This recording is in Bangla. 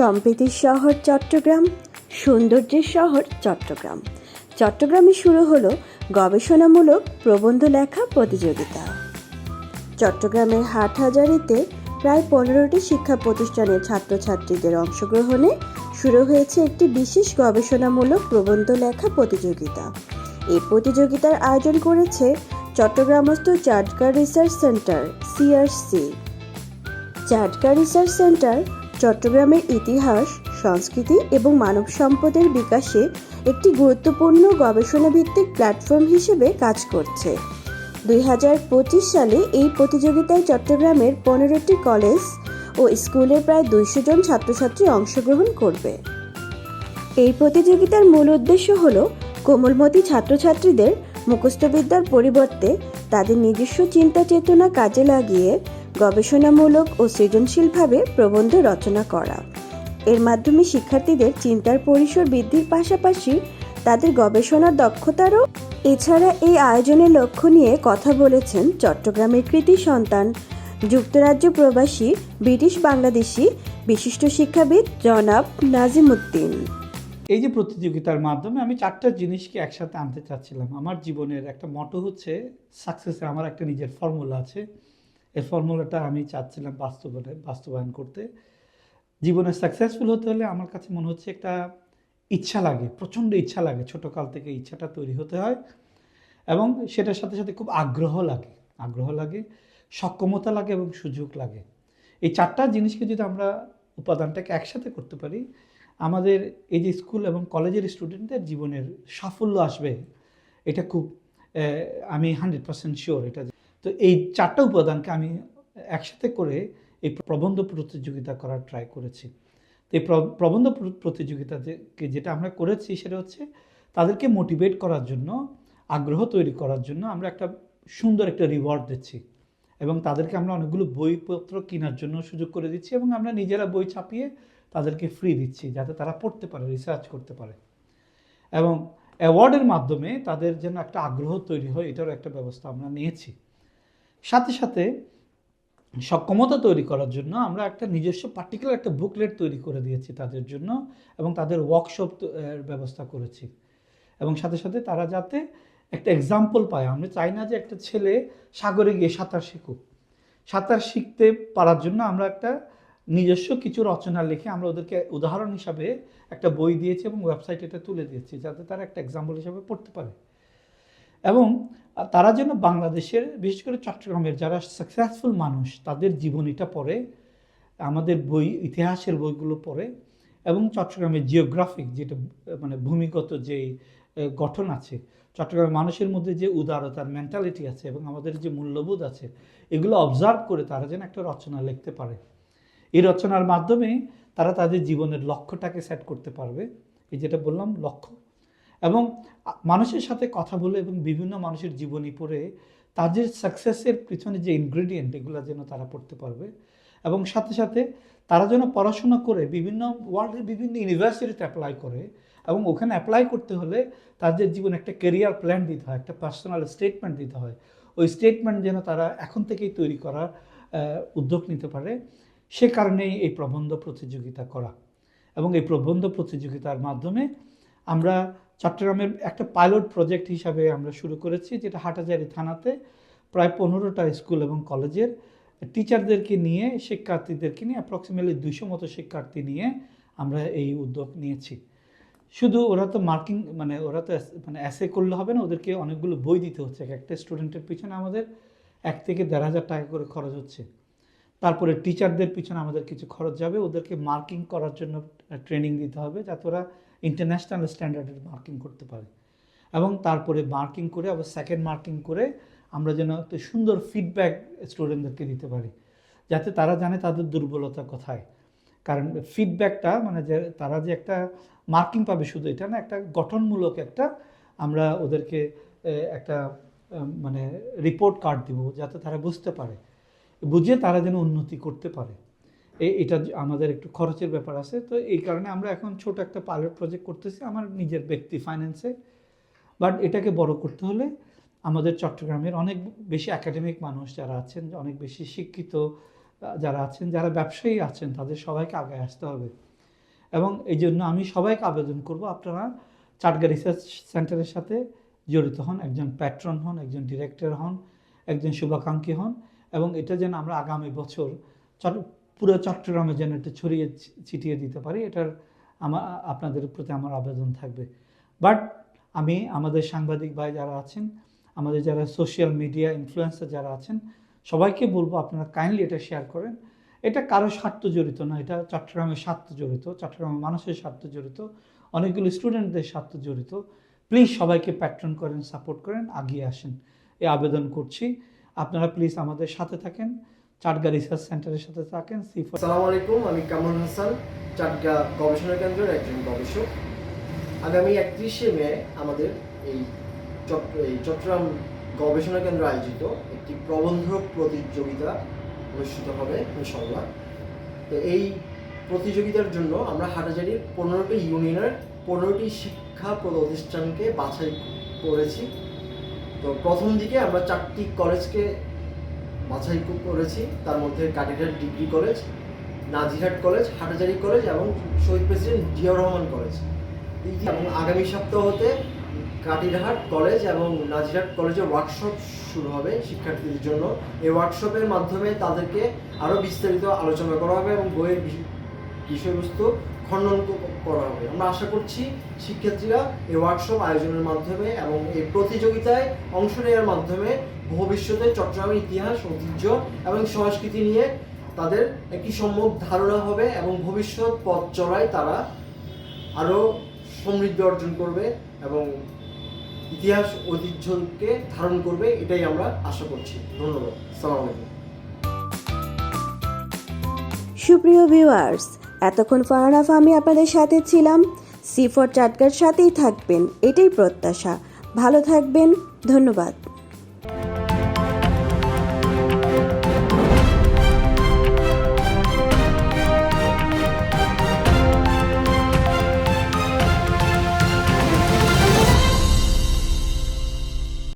সম্প্রীতির শহর চট্টগ্রাম সৌন্দর্যের শহর চট্টগ্রাম। চট্টগ্রামে শুরু হলো গবেষণামূলক প্রবন্ধ লেখা প্রতিযোগিতা। চট্টগ্রামের হাটহাজারিতে প্রায় পনেরোটি শিক্ষা প্রতিষ্ঠানের ছাত্রছাত্রীদের অংশগ্রহণে শুরু হয়েছে একটি বিশেষ গবেষণামূলক প্রবন্ধ লেখা প্রতিযোগিতা। এই প্রতিযোগিতার আয়োজন করেছে চট্টগ্রামস্থ Chatgar research centre, C R C. Chatka research centre চট্টগ্রামের ইতিহাস, সংস্কৃতি এবং মানব সম্পদের বিকাশে একটি গুরুত্বপূর্ণ গবেষণা ভিত্তিক প্ল্যাটফর্ম হিসেবে কাজ করছে। দুই হাজার পঁচিশ সালে এই প্রতিযোগিতায় চট্টগ্রামের পনেরোটি কলেজ ও স্কুলের প্রায় দুইশো জন ছাত্রছাত্রী অংশগ্রহণ করবে। এই প্রতিযোগিতার মূল উদ্দেশ্য হল কোমলমতি ছাত্রছাত্রীদের মুখস্থবিদ্যার পরিবর্তে তাদের নিজস্ব চিন্তা চেতনা কাজে লাগিয়ে গবেষণামূলক ও সৃজনশীলভাবে প্রবন্ধ রচনা করা। এর মাধ্যমে শিক্ষার্থীদের চিন্তার পরিসর বৃদ্ধির পাশাপাশি তাদের গবেষণার দক্ষতারও এছাড়া এই আয়োজনের লক্ষ্য নিয়ে কথা বলেছেন চট্টগ্রামের কৃতি সন্তান, যুক্তরাজ্য প্রবাসী, ব্রিটিশ বাংলাদেশি বিশিষ্ট শিক্ষাবিদ জনাব নাজিমুদ্দিন। এই যে প্রতিযোগিতার মাধ্যমে আমি চারটা জিনিসকে একসাথে আনতে চাচ্ছিলাম। আমার জীবনের একটা মটো হচ্ছে সাকসেসের আমার একটা নিজের ফর্মুলা আছে। এই ফর্মুলাটা আমি চাচ্ছিলাম বাস্তবায়ন বাস্তবায়ন করতে। জীবনে সাকসেসফুল হতে হলে আমার কাছে মনে হচ্ছে একটা ইচ্ছা লাগে, প্রচণ্ড ইচ্ছা লাগে, ছোটোকাল থেকে ইচ্ছাটা তৈরি হতে হয় এবং সেটার সাথে সাথে খুব আগ্রহ লাগে আগ্রহ লাগে, সক্ষমতা লাগে এবং সুযোগ লাগে। এই চারটা জিনিসকে যদি আমরা উপাদানটাকে একসাথে করতে পারি, আমাদের এই যে স্কুল এবং কলেজের স্টুডেন্টদের জীবনের সাফল্য আসবে, এটা খুব আমি হান্ড্রেড পার্সেন্ট শিওর এটা তো এই চারটা উপাদানকে আমি একসাথে করে এই প্রবন্ধ প্রতিযোগিতা করার ট্রাই করেছি। তো এই প্রবন্ধ প্র- প্রতিযোগিতা যেটা আমরা করেছি সেটা হচ্ছে তাদেরকে মোটিভেট করার জন্য, আগ্রহ তৈরি করার জন্য আমরা একটা সুন্দর একটা রিওয়ার্ড দিচ্ছি এবং তাদেরকে আমরা অনেকগুলো বইপত্র কেনার জন্য সুযোগ করে দিচ্ছি এবং আমরা নিজেরা বই ছাপিয়ে তাদেরকে ফ্রি দিচ্ছি যাতে তারা পড়তে পারে রিসার্চ করতে পারে। এবং অ্যাওয়ার্ডের মাধ্যমে তাদের যেন একটা আগ্রহ তৈরি হয়, এটারও একটা ব্যবস্থা আমরা নিয়েছি। সাথে সাথে সক্ষমতা তৈরি করার জন্য আমরা একটা নিজস্ব পার্টিকুলার একটা বুকলেট তৈরি করে দিয়েছি তাদের জন্য এবং তাদের ওয়ার্কশপ ব্যবস্থা করেছি। এবং সাথে সাথে তারা যাতে একটা এক্সাম্পল পায়। আমরা চাই না যে একটা ছেলে সাগরে গিয়ে সাঁতার শিখুক। সাঁতার শিখতে পারার জন্য আমরা একটা নিজস্ব কিছু রচনা লিখে আমরা ওদেরকে উদাহরণ হিসাবে একটা বই দিয়েছি এবং ওয়েবসাইটে এটা তুলে দিয়েছি, যাতে তারা একটা এক্সাম্পল হিসাবে পড়তে পারে। এবং তারা যেন বাংলাদেশের, বিশেষ করে চট্টগ্রামের যারা সাকসেসফুল মানুষ, তাদের জীবনীটা পড়ে, আমাদের বই, ইতিহাসের বইগুলো পড়ে এবং চট্টগ্রামের জিওগ্রাফিক যেটা মানে ভূমিগত যে গঠন আছে, চট্টগ্রামের মানুষের মধ্যে যে উদারতার মেন্টালিটি আছে এবং আমাদের যে মূল্যবোধ আছে, এগুলো অবজার্ভ করে তারা যেন একটা রচনা লিখতে পারে। এই রচনার মাধ্যমে তারা তাদের জীবনের লক্ষ্যটাকে সেট করতে পারবে। এই যেটা বললাম, লক্ষ্য এবং মানুষের সাথে কথা বলে এবং বিভিন্ন মানুষের জীবনী পড়ে তাদের সাকসেসের পিছনে যে ইনগ্রেডিয়েন্ট এগুলো যেন তারা পড়তে পারবে এবং সাথে সাথে তারা যেন পড়াশোনা করে বিভিন্ন ওয়ার্ল্ডের বিভিন্ন ইউনিভার্সিটিতে অ্যাপ্লাই করে এবং ওখানে অ্যাপ্লাই করতে হলে তাদের জীবনে একটা কেরিয়ার প্ল্যান দিতে হয়, একটা পার্সোনাল স্টেটমেন্ট দিতে হয়। ওই স্টেটমেন্ট যেন তারা এখন থেকেই তৈরি করার উদ্যোগ নিতে পারে। সে কারণেই এই প্রবন্ধ প্রতিযোগিতা করা। এবং এই প্রবন্ধ প্রতিযোগিতার মাধ্যমে আমরা চট্টগ্রামের একটা পাইলট প্রজেক্ট হিসাবে আমরা শুরু করেছি, যেটা হাটাজারি থানাতে প্রায় পনেরোটা স্কুল এবং কলেজের টিচারদেরকে নিয়ে, শিক্ষার্থীদেরকে নিয়ে অ্যাপ্রক্সিমেটলি দুইশো মতো শিক্ষার্থী নিয়ে আমরা এই উদ্যোগ নিয়েছি। শুধু ওরা তো মার্কিং মানে ওরা তো মানে অ্যাসে করলে হবে না, ওদেরকে অনেকগুলো বই দিতে হচ্ছে। এক একটা স্টুডেন্টের পিছনে আমাদের এক থেকে দেড় হাজার টাকা করে খরচ হচ্ছে। তারপরে টিচারদের পিছনে আমাদের কিছু খরচ যাবে, ওদেরকে মার্কিং করার জন্য ট্রেনিং দিতে হবে, যাতে ওরা ইন্টারন্যাশনাল স্ট্যান্ডার্ডের মার্কিং করতে পারে। এবং তারপরে মার্কিং করে, আবার সেকেন্ড মার্কিং করে আমরা যেন একটা সুন্দর ফিডব্যাক স্টুডেন্টদেরকে দিতে পারি। যাতে তারা জানে তাদের দুর্বলতা কোথায় কারণ ফিডব্যাকটা মানে যে তারা যে একটা মার্কিং পাবে শুধু এটা না, একটা গঠনমূলক একটা আমরা ওদেরকে একটা মানে রিপোর্ট কার্ড দিব, যাতে তারা বুঝতে পারে। বুঝে তারা যেন উন্নতি করতে পারে। এটা আমাদের একটু খরচের ব্যাপার আছে। তো এই কারণে আমরা এখন ছোট একটা পাইলট প্রজেক্ট করতেছি আমার নিজের ব্যক্তি ফাইন্যান্সে বাট এটাকে বড় করতে হলে আমাদের চট্টগ্রামের অনেক বেশি একাডেমিক মানুষ যারা আছেন, অনেক বেশি শিক্ষিত যারা আছেন, যারা ব্যবসায়ী আছেন, তাদের সবাইকে আগে আসতে হবে। এবং এই জন্য আমি সবাইকে আবেদন করব, আপনারা চাটগা রিসার্চ সেন্টারের সাথে জড়িত হন, একজন প্যাট্রন হন, একজন ডিরেক্টর হন, একজন শুভাকাঙ্ক্ষী হন, এবং এটা যেন আমরা আগামী বছর চট- পুরো চট্টগ্রামে যেন এটা ছড়িয়ে ছিটিয়ে দিতে পারি, এটার আমার আপনাদের প্রতি আমার আবেদন থাকবে। বাট আমি, আমাদের সাংবাদিক ভাই যারা আছেন, আমাদের যারা সোশ্যাল মিডিয়া ইনফ্লুয়েন্সার যারা আছেন, সবাইকে বলব আপনারা কাইন্ডলি এটা শেয়ার করেন। এটা কারও স্বার্থ জড়িত না, এটা চট্টগ্রামের স্বার্থ জড়িত, চট্টগ্রামের মানুষের স্বার্থ জড়িত, অনেকগুলো স্টুডেন্টদের স্বার্থ জড়িত। প্লিজ সবাইকে প্যাট্রন করেন, সাপোর্ট করেন আগিয়ে আসেন। এ আবেদন করছি। আপনারা প্লিজ আমাদের সাথে থাকেন। চাটগা রিসার্চ সেন্টারের সাথে থাকেন সি আসসালামু আলাইকুম, আমি কামরুল হাসান, চাটগা গবেষণা কেন্দ্রের একজন গবেষক। আগামী একত্রিশে মে আমাদের এই চট্টগ্রাম গবেষণা কেন্দ্র আয়োজিত একটি প্রবন্ধ প্রতিযোগিতা অনুষ্ঠিত হবে ইনশাল্লাহ তো এই প্রতিযোগিতার জন্য আমরা হাটাজারির পনেরোটি ইউনিয়নের পনেরোটি শিক্ষা প্রতিষ্ঠানকে বাছাই করেছি। তো প্রথম দিকে আমরা চারটি কলেজকে বাছাই করেছি। তার মধ্যে Katighat degree college, Nazirhat college, Hathazari college এবং শহীদ প্রেসিডেন্ট জিয়াউর রহমান কলেজ। এবং আগামী সপ্তাহ হতে কাটিরহাট কলেজ এবং নাজিরহাট কলেজে ওয়ার্কশপ শুরু হবে শিক্ষার্থীদের জন্য। এই ওয়ার্কশপের মাধ্যমে তাদেরকে আরও বিস্তারিত আলোচনা করা হবে এবং বইয়ের বিষয়বস্তু খণ্ডন করা হবে। আমরা আশা করছি শিক্ষার্থীরা এই ওয়ার্কশপ আয়োজনের মাধ্যমে এবং এই প্রতিযোগিতায় অংশ নেওয়ার মাধ্যমে ভবিষ্যতে চট্টগ্রামের ইতিহাস, ঐতিহ্য এবং সংস্কৃতি নিয়ে তাদের একটি সম্যক ধারণা হবে এবং ভবিষ্যৎ পথ চলায় তারা আরও সমৃদ্ধি অর্জন করবে এবং ইতিহাস, ঐতিহ্যকে ধারণ করবে, এটাই আমরা আশা করছি। ধন্যবাদ। সালাম আলাইকুম। সুপ্রিয় ভিউয়ার্স এতক্ষণ ফাহানাফ আমি আপনাদের সাথে ছিলাম। সি ফর চাটকার সাথেই থাকবেন, এটাই প্রত্যাশা। ভালো থাকবেন, ধন্যবাদ।